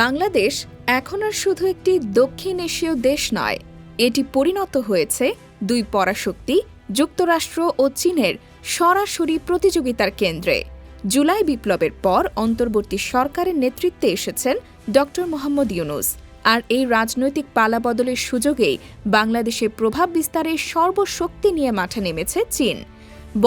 বাংলাদেশ এখন আর শুধু একটি দক্ষিণ এশীয় দেশ নয়, এটি পরিণত হয়েছে দুই পরাশক্তি, যুক্তরাষ্ট্র ও চীনের সরাসরি প্রতিযোগিতার কেন্দ্রে। জুলাই বিপ্লবের পর অন্তর্বর্তী সরকারের নেতৃত্বে এসেছেন ড মোহাম্মদ ইউনুস। আর এই রাজনৈতিক পালাবদলের সুযোগেই বাংলাদেশে প্রভাব বিস্তারের সর্বশক্তি নিয়ে মাঠে নেমেছে চীন।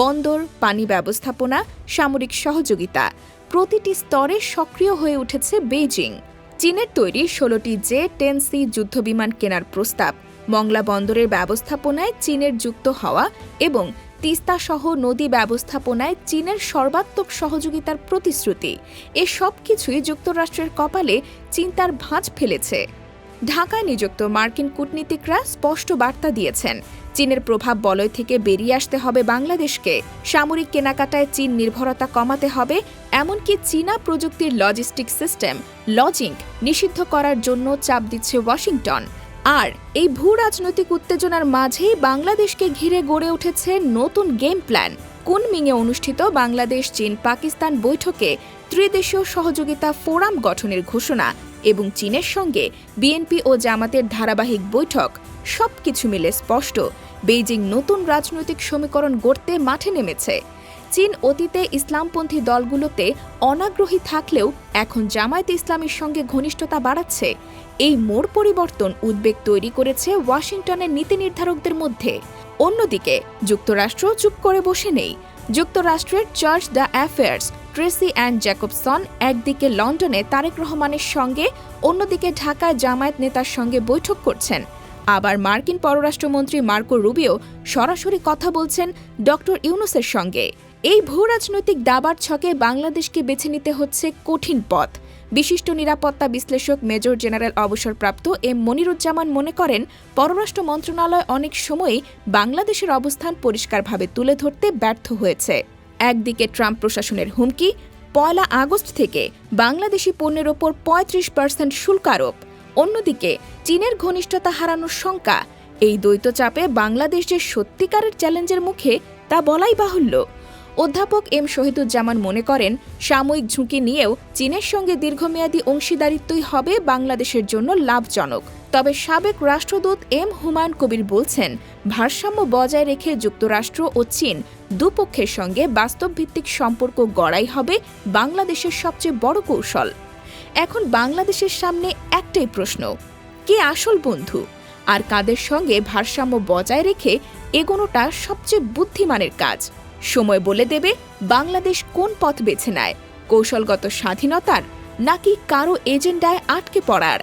বন্দর, পানি ব্যবস্থাপনা, সামরিক সহযোগিতা প্রতিটি স্তরে সক্রিয় হয়ে উঠেছে বেইজিং। চীনের তৈরি ষোলোটি জে টেন সি যুদ্ধবিমান কেনার প্রস্তাব। মংলা বন্দরের ব্যবস্থাপনায় চীনের যুক্ত হওয়া এবং তিস্তা সহ নদী ব্যবস্থাপনায় চীনের সর্বাত্মক সহযোগিতার প্রতিশ্রুতি। এ সব কিছুই যুক্তরাষ্ট্রের কপালে চিন্তার ভাঁজ ফেলেছে। ঢাকায় নিযুক্ত মার্কিন কূটনীতিকরা স্পষ্ট বার্তা দিয়েছেন, চীনের প্রভাব বলয় থেকে বেরিয়ে আসতে হবে বাংলাদেশকে, সামরিক কেনাকাটায় চীন নির্ভরতা কমাতে হবে, এমনকি চীনা প্রযুক্তির লজিস্টিক সিস্টেম লজিংক নিষিদ্ধ করার জন্য চাপ দিচ্ছে ওয়াশিংটন। আর এই ভূ রাজনৈতিক উত্তেজনার মাঝেই বাংলাদেশকে ঘিরে গড়ে উঠেছে নতুন গেম প্ল্যান। কুনমিংয়ে অনুষ্ঠিত বাংলাদেশ চীন পাকিস্তান বৈঠকে ত্রিদেশীয় সহযোগিতা ফোরাম গঠনের ঘোষণা এবং চীনের সঙ্গে বিএনপি ও জামাতের ধারাবাহিক বৈঠক, সবকিছু মিলে স্পষ্ট। বেইজিং নতুন রাজনৈতিক সমীকরণ গড়তে মাঠে নেমেছে। চীন অতীতে ইসলামপন্থী দলগুলোতে অনাগ্রহী থাকলেও এখন জামায়াতে ইসলামীর সঙ্গে ঘনিষ্ঠতা বাড়াচ্ছে। এই মোড় পরিবর্তন উদ্বেগ তৈরি করেছে ওয়াশিংটনের নীতি নির্ধারকদের মধ্যে। অন্যদিকে যুক্তরাষ্ট্র চুপ করে বসে নেই। যুক্তরাষ্ট্রের chargé d'affaires Tracy and Jacobson একদিকে লন্ডনে তারেক রহমানের সঙ্গে, অন্যদিকে ঢাকায় জামায়াত নেতার সঙ্গে বৈঠক করছেন। আবার মার্কিন পররাষ্ট্রমন্ত্রী মার্কো রুবিও সরাসরি কথা বলছেন ডক্টর ইউনুসের সঙ্গে। এই ভূ রাজনৈতিক দাবার ছকে বাংলাদেশকে বেছে নিতে হচ্ছে কঠিন পথ। বিশিষ্ট নিরাপত্তা বিশ্লেষক মেজর জেনারেল অবসরপ্রাপ্ত এম মনিরুজ্জামান মনে করেন, পররাষ্ট্র মন্ত্রণালয় অনেক সময়ই বাংলাদেশের অবস্থান পরিষ্কারভাবে তুলে ধরতে ব্যর্থ হয়েছে। একদিকে ট্রাম্প প্রশাসনের হুমকি, পয়লা আগস্ট থেকে বাংলাদেশি পণ্যের ওপর পঁয়ত্রিশ পার্সেন্ট শুল্ক আরোপ। অন্যদিকে চীনের ঘনিষ্ঠতা হারানোর শঙ্কা, এই দ্বৈত চাপে বাংলাদেশ যে সত্যিকারের চ্যালেঞ্জের মুখে, তা বলাই বাহুল্য। অধ্যাপক এম শহীদুজ্জামান মনে করেন, সাময়িক ঝুঁকি নিয়েও চীনের সঙ্গে দীর্ঘমেয়াদী অংশীদারিত্বই হবে বাংলাদেশের জন্য লাভজনক। তবে সাবেক রাষ্ট্রদূত এম হুমায়ুন কবির বলছেন, ভারসাম্য বজায় রেখে যুক্তরাষ্ট্র ও চীন দুপক্ষের সঙ্গে বাস্তবভিত্তিক সম্পর্ক গড়াই হবে বাংলাদেশের সবচেয়ে বড় কৌশল। এখন বাংলাদেশের সামনে একটাই প্রশ্ন, কে আসল বন্ধু? আর কাদের সঙ্গে ভারসাম্য বজায় রেখে এগোনোটা সবচেয়ে বুদ্ধিমানের কাজ? সময় বলে দেবে বাংলাদেশ কোন পথ বেছে নেয়, কৌশলগত স্বাধীনতার নাকি কারও এজেন্ডায় আটকে পড়ার?